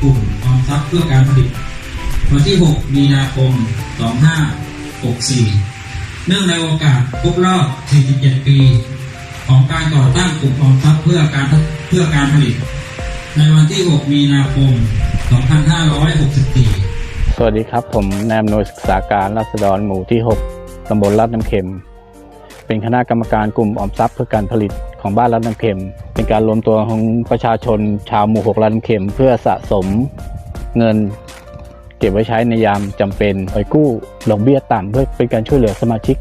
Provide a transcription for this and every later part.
กลุ่มออมทรัพย์เพื่อการผลิตวันที่ 6 มีนาคม 2564 เนื่องในโอกาสครบรอบ 47 ปี ของการก่อตั้งกลุ่มออมทรัพย์เพื่อการเพื่อการผลิต ในวันที่ 6 มีนาคม 2564 สวัสดีครับ ผมนายอำนวยศึกษาการรัษฎรหมู่ที่ 6 ตำบลลาดน้ำเข็ม เป็นคณะกรรมการกลุ่มออมทรัพย์เพื่อการผลิต ของบ้านลาดน้ำเค็ม เป็นการรวมตัวของประชาชนชาวหมู่6ลาดน้ำเค็ม เพื่อสะสมเงิน เก็บไว้ใช้ในยามจำเป็นไปกู้ดอกเบี้ยต่ำเพื่อเป็นการช่วยเหลือสมาชิก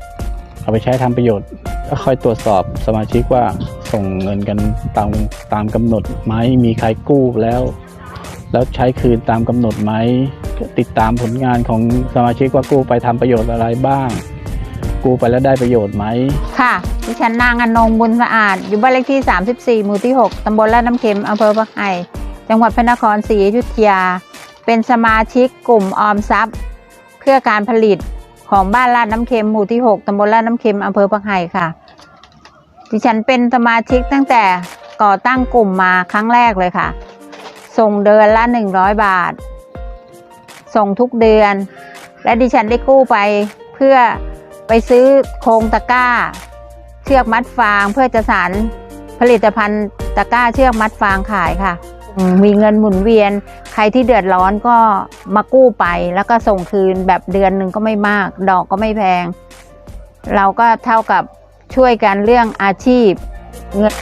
เอาไปใช้ทำประโยชน์ก็คอยตรวจสอบสมาชิกว่าส่งเงินกันตามตามกำหนดไหมมีใครกู้แล้ว แล้วใช้คืนตามกำหนดไหมติดตามผลงานของสมาชิกว่ากู้ไปทำประโยชน์อะไรบ้าง กู้ไปแล้วได้ประโยชน์ไหม ค่ะ ดิฉันนางอนงบุญสะอาด อยู่บ้านเลขที่ 34 หมู่ที่ 6 ตำบลลาดน้ำเค็ม อำเภอพะไห่จังหวัดพระนครศรีอยุธยา เป็นสมาชิกกลุ่มออมทรัพย์ เพื่อการผลิตของบ้านลาดน้ำเค็มหมู่ที่ 6 ตำบลลาดน้ำเค็ม อำเภอพะไห่ค่ะ ดิฉันเป็นสมาชิกตั้งแต่ก่อตั้งกลุ่มมาครั้งแรกเลยค่ะ ส่งเดือนละ 100 บาท ส่งทุกเดือน และดิฉันได้กู้ไปเพื่อ ไปซื้อโครงตะกร้า เชือกมัดฟางเพื่อจะสารผลิตภัณฑ์ตะกร้าเชือกมัดฟางขายค่ะมมีเงินหมุนเวียน ใครที่เดือดร้อนก็มากู้ไปแล้วก็ส่งคืนแบบเดือนหนึ่งก็ไม่มาก ดอกก็ไม่แพง เราก็เท่ากับช่วยกันเรื่องอาชีพเงิน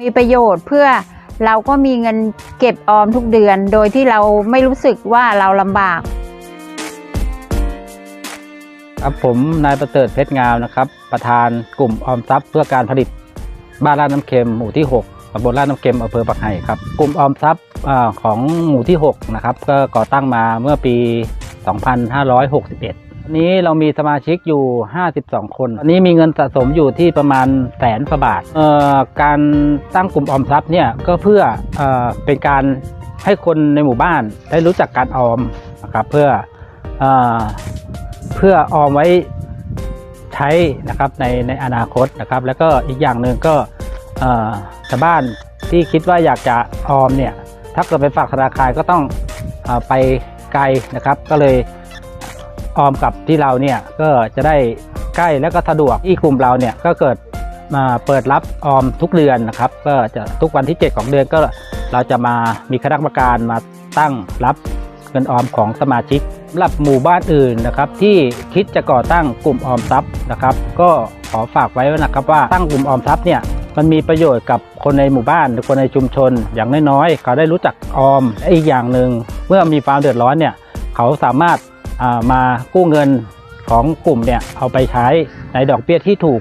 มีประโยชน์เพื่อ เราก็มีเงินเก็บออมทุกเดือน โดยที่เราไม่รู้สึกว่าเราลำบาก ครับผมนายประเสริฐเพชรงามนะครับ ประธานกลุ่มออมทรัพย์เพื่อการผลิตบ้านลาดน้ำเค็มหมู่ที่ 6ตำบลลาดน้ำเค็มอำเภอปักไห่ครับกลุ่มออมทรัพย์ของหมู่ที่ 6 นะครับ ก็ก่อตั้งมาเมื่อปี 2561 นี้เรามีสมาชิกอยู่ 52 คนตอนนี้มีเงินสะสมอยู่ที่ประมาณแสนกว่าบาทเอ่อการตั้งกลุ่มออมทรัพย์เนี่ยก็เพื่อเอ่อเป็นการให้คนในหมู่บ้านได้รู้จักการออมนะครับเพื่อเอ่อเพื่อออมไว้ใช้นะครับในในอนาคตนะครับ แล้วก็อีกอย่างหนึ่งก็เอ่อชาวบ้านที่คิดว่าอยากจะออมเนี่ยถ้าเกิดไปฝากธนาคารก็ต้องเออไปไกลนะครับ ก็เลย ออมกับที่เราเนี่ยก็จะได้ใกล้และก็สะดวกที่กลุ่มเราเนี่ยก็เกิดมาเปิดรับออมทุกเดือนนะครับ ก็จะทุกวันที่ 7 ของเดือนก็เราจะมามีคณะกรรมการมาตั้งรับเงินออมของสมาชิกสำหรับหมู่บ้านอื่นนะครับ ที่คิดจะก่อตั้งกลุ่มออมทรัพย์นะครับ ก็ขอฝากไว้นะครับว่าตั้งกลุ่มออมทรัพย์เนี่ยมันมีประโยชน์กับคนในหมู่บ้านหรือคนในชุมชน อย่างน้อยๆเขาได้รู้จักออมและอีกอย่างหนึ่งเมื่อมีความเดือดร้อนเนี่ยเขาสามารถ มากู้เงินของกลุ่มเนี่ยเอาไปใช้ในดอกเบี้ยที่ถูก